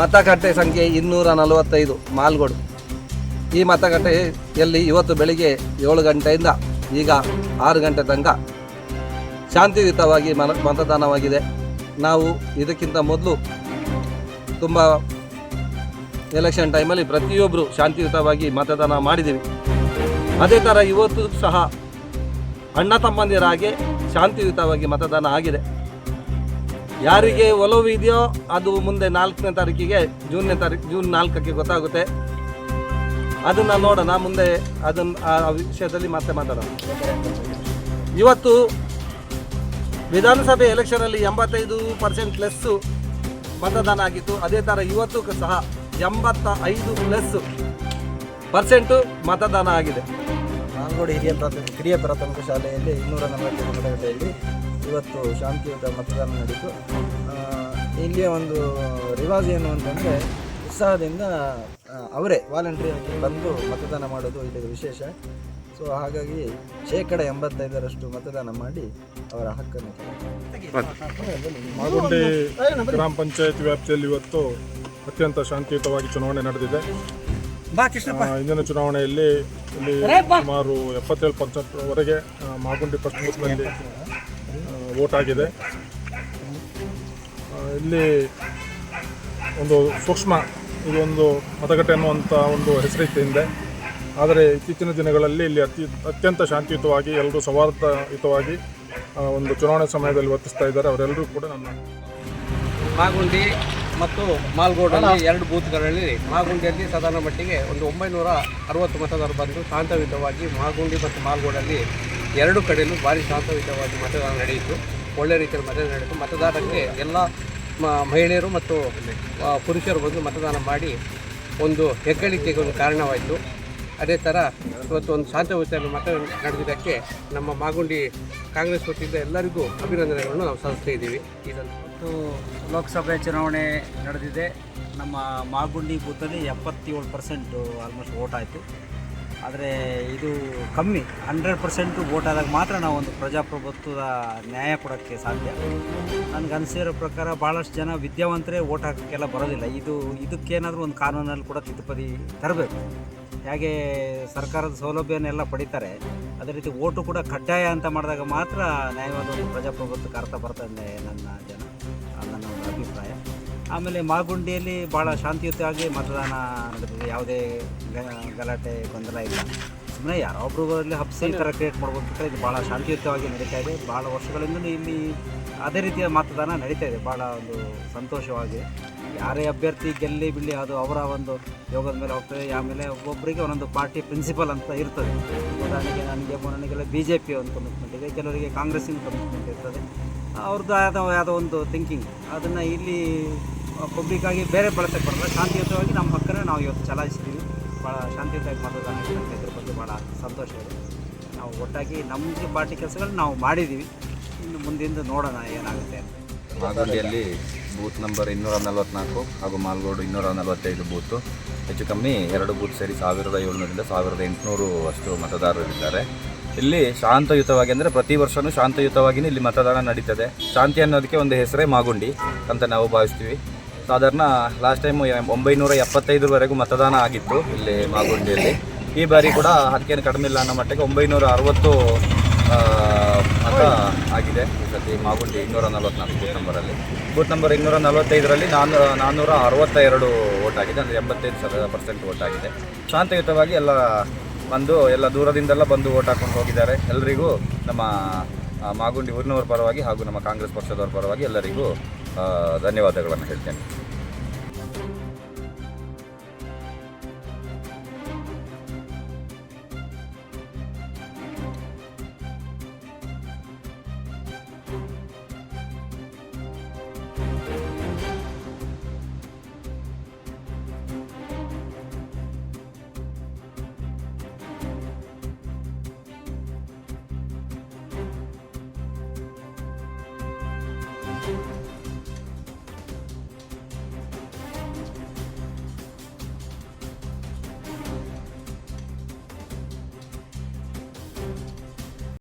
ಮತಗಟ್ಟೆ ಸಂಖ್ಯೆ ಇನ್ನೂರ ನಲವತ್ತೈದು, ಮಾಲ್ಗೋಡು. ಈ ಮತಗಟ್ಟೆಯಲ್ಲಿ ಇವತ್ತು ಬೆಳಿಗ್ಗೆ ಏಳು ಗಂಟೆಯಿಂದ ಈಗ ಆರು ಗಂಟೆ ತನಕ ಶಾಂತಿಯುತವಾಗಿ ಮನ ಮತದಾನವಾಗಿದೆ. ನಾವು ಇದಕ್ಕಿಂತ ಮೊದಲು ತುಂಬ ಎಲೆಕ್ಷನ್ ಟೈಮಲ್ಲಿ ಪ್ರತಿಯೊಬ್ಬರು ಶಾಂತಿಯುತವಾಗಿ ಮತದಾನ ಮಾಡಿದ್ದೀವಿ ಅದೇ ಥರ ಇವತ್ತು ಸಹ ಅಣ್ಣ ತಮ್ಮಂದಿರಾಗೆ ಶಾಂತಿಯುತವಾಗಿ ಮತದಾನ ಆಗಿದೆ. ಯಾರಿಗೆ ಒಲವು ಇದೆಯೋ ಅದು ಮುಂದೆ ನಾಲ್ಕನೇ ತಾರೀಕಿಗೆ ಜೂನ್ನೇ ತಾರೀಕು ಜೂನ್ ನಾಲ್ಕಕ್ಕೆ ಗೊತ್ತಾಗುತ್ತೆ. ಅದನ್ನು ನೋಡೋಣ, ಮುಂದೆ ಅದನ್ನು ಆ ವಿಷಯದಲ್ಲಿ ಮತ್ತೆ ಮಾತಾಡೋಣ. ಇವತ್ತು ವಿಧಾನಸಭೆ ಎಲೆಕ್ಷನಲ್ಲಿ ಎಂಬತ್ತೈದು ಪರ್ಸೆಂಟ್ ಪ್ಲಸ್ ಮತದಾನ ಆಗಿತ್ತು. ಅದೇ ಥರ ಇವತ್ತು ಸಹ ಎಂಬತ್ತ ಐದು ಪ್ಲಸ್ ಪರ್ಸೆಂಟು ಮತದಾನ ಆಗಿದೆ. ನಾಲ್ಗೋಡು ಹಿರಿಯ ಪ್ರಾಥಮಿಕ ಕಿರಿಯ ಪ್ರಾಥಮಿಕ ಶಾಲೆಯಲ್ಲಿ ಇನ್ನೂರ ನಲವತ್ತೈದು ಮತಗಟ್ಟೆಯಲ್ಲಿ ಇವತ್ತು ಶಾಂತಿಯುತ ಮತದಾನ ನಡೀತು. ಇಲ್ಲಿಯ ಒಂದು ರಿವಾಜ್ ಏನು ಅಂತಂದರೆ ಉತ್ಸಾಹದಿಂದ ಅವರೇ ವಾಲಂಟಿಯರ್ ಬಂದು ಮತದಾನ ಮಾಡೋದು ಇಲ್ಲಿಗೆ ವಿಶೇಷ. ಸೊ ಹಾಗಾಗಿ ಶೇಕಡ ಎಂಬತ್ತೈದರಷ್ಟು ಮತದಾನ ಮಾಡಿ ಅವರ ಹಕ್ಕನ್ನು ಮಾಗುಂಡಿ ಗ್ರಾಮ ಪಂಚಾಯತ್ ವ್ಯಾಪ್ತಿಯಲ್ಲಿ ಇವತ್ತು ಅತ್ಯಂತ ಶಾಂತಿಯುತವಾಗಿ ಚುನಾವಣೆ ನಡೆದಿದೆ. ಇಂದಿನ ಚುನಾವಣೆಯಲ್ಲಿ ಇಲ್ಲಿ ಸುಮಾರು ಎಪ್ಪತ್ತೇಳು ಪರ್ಸೆಂಟ್ವರೆಗೆ ಮಾಗುಂಡಿ ಫಸ್ಟ್ ಬೂತ್ನಲ್ಲಿ ವೋಟ್ ಆಗಿದೆ. ಇಲ್ಲಿ ಒಂದು ಸೂಕ್ಷ್ಮ ಇದೊಂದು ಮತಗಟ್ಟೆ ಅನ್ನುವಂಥ ಒಂದು ಹೆಸರಿತ್ತು ಹಿಂದೆ. ಆದರೆ ಇತ್ತೀಚಿನ ದಿನಗಳಲ್ಲಿ ಇಲ್ಲಿ ಅತಿ ಅತ್ಯಂತ ಶಾಂತಿಯುತವಾಗಿ ಎಲ್ಲರೂ ಸೌಹಾರ್ದಯುತವಾಗಿ ಒಂದು ಚುನಾವಣೆ ಸಮಯದಲ್ಲಿ ವರ್ತಿಸ್ತಾ ಇದ್ದಾರೆ. ಅವರೆಲ್ಲರೂ ಕೂಡ ನಮ್ಮ ಮಾಗುಂಡಿ ಮತ್ತು ಮಾಲ್ಗೋಡಲ್ಲಿ ಎರಡು ಬೂತ್ಗಳಲ್ಲಿ ಮಾಗುಂಡಿಯಲ್ಲಿ ಸಾಧಾರಣ ಮಟ್ಟಿಗೆ ಒಂದು ಒಂಬೈನೂರ ಅರವತ್ತು ಮತದಾರರು ಬಂದು ಶಾಂತಯುತವಾಗಿ ಮಾಗುಂಡಿ ಮತ್ತು ಮಾಲ್ಗೋಡಲ್ಲಿ ಎರಡು ಕಡೆಯಲ್ಲೂ ಭಾರಿ ಶಾಂತಯುತವಾಗಿ ಮತದಾನ ನಡೆಯಿತು. ಒಳ್ಳೆ ರೀತಿಯಲ್ಲಿ ಮತದಾನ ನಡೆಯಿತು. ಮತದಾರರಿಗೆ ಎಲ್ಲ ಮಹಿಳೆಯರು ಮತ್ತು ಪುರುಷರು ಬಂದು ಮತದಾನ ಮಾಡಿ ಒಂದು ಹೆಗ್ಗಳಿಕೆಗೆ ಒಂದು ಕಾರಣವಾಯಿತು. ಅದೇ ಥರ ಇವತ್ತು ಒಂದು ಶಾಂತಯುತ ಮತ ನಡೆದಿದ್ದಕ್ಕೆ ನಮ್ಮ ಮಾಗುಂಡಿ ಕಾಂಗ್ರೆಸ್ ವತಿಯಿಂದ ಎಲ್ಲರಿಗೂ ಅಭಿನಂದನೆಗಳನ್ನು ನಾವು ಸಲ್ಲಿಸ್ತಾ ಇದ್ದೀವಿ. ಇದನ್ನು ಲೋಕಸಭೆ ಚುನಾವಣೆ ನಡೆದಿದೆ. ನಮ್ಮ ಮಾಗುಂಡಿ ಬೂತಲ್ಲಿ ಎಪ್ಪತ್ತೇಳು ಪರ್ಸೆಂಟು ಆಲ್ಮೋಸ್ಟ್ ವೋಟ್ ಆಯಿತು. ಆದರೆ ಇದು ಕಮ್ಮಿ ಹಂಡ್ರೆಡ್ ಪರ್ಸೆಂಟು ವೋಟ್ ಆದಾಗ ಮಾತ್ರ ನಾವು ಒಂದು ಪ್ರಜಾಪ್ರಭುತ್ವದ ನ್ಯಾಯ ಕೊಡೋಕ್ಕೆ ಸಾಧ್ಯ. ನನಗೆ ಅನಿಸಿರೋ ಪ್ರಕಾರ ಭಾಳಷ್ಟು ಜನ ವಿದ್ಯಾವಂತರೇ ವೋಟ್ ಹಾಕೋಕ್ಕೆಲ್ಲ ಬರೋದಿಲ್ಲ. ಇದು, ಇದಕ್ಕೇನಾದರೂ ಒಂದು ಕಾನೂನಲ್ಲಿ ಕೂಡ ತಿದ್ದುಪಡಿ ತರಬೇಕು. ಹೇಗೆ ಸರ್ಕಾರದ ಸೌಲಭ್ಯನೆಲ್ಲ ಪಡಿತಾರೆ, ಅದೇ ರೀತಿ ಓಟು ಕೂಡ ಕಡ್ಡಾಯ ಅಂತ ಮಾಡಿದಾಗ ಮಾತ್ರ ನ್ಯಾಯವಾದ ಒಂದು ಪ್ರಜಾಪ್ರಭುತ್ವಕ್ಕೆ ಅರ್ಥ ಬರ್ತದೆ ನನ್ನ ಜನ ನನ್ನ ಒಂದು ಅಭಿಪ್ರಾಯ. ಆಮೇಲೆ ಮಾಗುಂಡಿಯಲ್ಲಿ ಭಾಳ ಶಾಂತಿಯುತವಾಗಿ ಮತದಾನ ನಡೆದಿದೆ, ಯಾವುದೇ ಗಲಾಟೆ, ಗೊಂದಲ ಇಲ್ಲ. ಸುಮ್ಮನೆ ಯಾರೊಬ್ಬರಲ್ಲಿ ಹಬ್ಸಿ ಈ ಥರ ಕ್ರಿಯೇಟ್ ಮಾಡ್ಬೋದು ಬಿಟ್ಟರೆ ಇದು ಭಾಳ ಶಾಂತಿಯುತವಾಗಿ ನಡೀತಾ ಇದೆ. ಭಾಳ ವರ್ಷಗಳಿಂದಲೂ ಇಲ್ಲಿ ಅದೇ ರೀತಿಯ ಮತದಾನ ನಡೀತಾ ಇದೆ. ಭಾಳ ಒಂದು ಸಂತೋಷವಾಗಿ. ಯಾರೇ ಅಭ್ಯರ್ಥಿ ಗೆಲ್ಲಿ ಬಿಳಿ ಅದು ಅವರ ಒಂದು ಯೋಗದ ಮೇಲೆ ಹೋಗ್ತದೆ. ಆಮೇಲೆ ಒಬ್ಬೊಬ್ಬರಿಗೆ ಒಂದೊಂದು ಪಾರ್ಟಿ ಪ್ರಿನ್ಸಿಪಲ್ ಅಂತ ಇರ್ತದೆ. ಉದಾಹರಣೆಗೆ ನನಗೆ ನನಗೆಲ್ಲ ಬಿ ಜೆ ಪಿ ಒಂದು ಕಮಿಟ್ಮೆಂಟ್ ಇದೆ ಕೆಲವರಿಗೆ ಕಾಂಗ್ರೆಸ್ಸಿನ ಕಮಿಟ್ಮೆಂಟ್ ಇರ್ತದೆ. ಅವ್ರದ್ದು ಆದ ಯಾವುದೋ ಒಂದು ಥಿಂಕಿಂಗ್ ಅದನ್ನು ಇಲ್ಲಿ ಪಬ್ಲಿಕ್ಕಾಗಿ ಬೇರೆ ಬಳಸಕ್ಕೆ ಬರಲ್ಲ. ಶಾಂತಿಯುತವಾಗಿ ನಮ್ಮ ಹಕ್ಕನ್ನು ನಾವು ಇವತ್ತು ಚಲಾಯಿಸ್ತೀವಿ ಭಾಳ ಶಾಂತಿಯುತವಾಗಿ ಮತದಾನ ಇದ್ರ ಬಗ್ಗೆ ಭಾಳ ಸಂತೋಷ ಇದೆ. ನಾವು ಒಟ್ಟಾಗಿ ನಮಗೆ ಪಾರ್ಟಿ ಕೆಲಸಗಳು ನಾವು ಮಾಡಿದ್ದೀವಿ ಇನ್ನು ಮುಂದಿಂದ ನೋಡೋಣ ಏನಾಗುತ್ತೆ ಅಂತ. ಮಾಲ್ಗೋಡಿಯಲ್ಲಿ ಬೂತ್ ನಂಬರ್ ಇನ್ನೂರ ನಲವತ್ನಾಲ್ಕು ಹಾಗೂ ಮಾಲ್ಗೋಡು ಇನ್ನೂರ ನಲವತ್ತೈದು ಬೂತು. ಹೆಚ್ಚು ಕಮ್ಮಿ ಎರಡು ಬೂತ್ ಸೇರಿ ಸಾವಿರದ ಏಳ್ನೂರಿಂದ ಸಾವಿರದ ಎಂಟುನೂರು ಅಷ್ಟು ಮತದಾರರಿದ್ದಾರೆ. ಇಲ್ಲಿ ಶಾಂತಯುತವಾಗಿ ಅಂದರೆ ಪ್ರತಿ ವರ್ಷವೂ ಶಾಂತಯುತವಾಗಿಯೇ ಇಲ್ಲಿ ಮತದಾನ ನಡೀತದೆ. ಶಾಂತಿ ಅನ್ನೋದಕ್ಕೆ ಒಂದು ಹೆಸರೇ ಮಾಗುಂಡಿ ಅಂತ ನಾವು ಭಾವಿಸ್ತೀವಿ. ಸಾಧಾರಣ ಲಾಸ್ಟ್ ಟೈಮ್ ಒಂಬೈನೂರ ಎಪ್ಪತ್ತೈದರವರೆಗೂ ಮತದಾನ ಆಗಿತ್ತು ಇಲ್ಲಿ ಮಾಗುಂಡಿಯಲ್ಲಿ. ಈ ಬಾರಿ ಕೂಡ ಅದಕ್ಕೇನು ಕಡಿಮೆ ಇಲ್ಲ ಅನ್ನೋ ಮಟ್ಟಿಗೆ ಒಂಬೈನೂರ ಅರವತ್ತು ಮತ ಆಗಿದೆ ಈ ಸತಿ ಮಾಗುಂಡಿ ಇನ್ನೂರ ನಲವತ್ನಾಲ್ಕು ಬೂತ್ ನಂಬರಲ್ಲಿ ಬೂತ್ ನಂಬರ್ ಇನ್ನೂರ ನಲವತ್ತೈದರಲ್ಲಿ ನಾನ್ನೂರ ನಾನ್ನೂರ ಅರವತ್ತ ಎರಡು ಓಟ್ ಆಗಿದೆ, ಅಂದರೆ ಎಂಬತ್ತೈದು ಸಾವಿರ ಪರ್ಸೆಂಟ್ ಓಟ್ ಆಗಿದೆ. ಶಾಂತಿಯುತವಾಗಿ ಎಲ್ಲ ಬಂದು, ಎಲ್ಲ ದೂರದಿಂದೆಲ್ಲ ಬಂದು ಓಟ್ ಹಾಕೊಂಡು ಹೋಗಿದ್ದಾರೆ. ಎಲ್ಲರಿಗೂ ನಮ್ಮ ಮಾಗುಂಡಿ ಊರಿನವ್ರ ಪರವಾಗಿ ಹಾಗೂ ನಮ್ಮ ಕಾಂಗ್ರೆಸ್ ಪಕ್ಷದವ್ರ ಪರವಾಗಿ ಎಲ್ಲರಿಗೂ ಧನ್ಯವಾದಗಳನ್ನು ಹೇಳ್ತೇನೆ.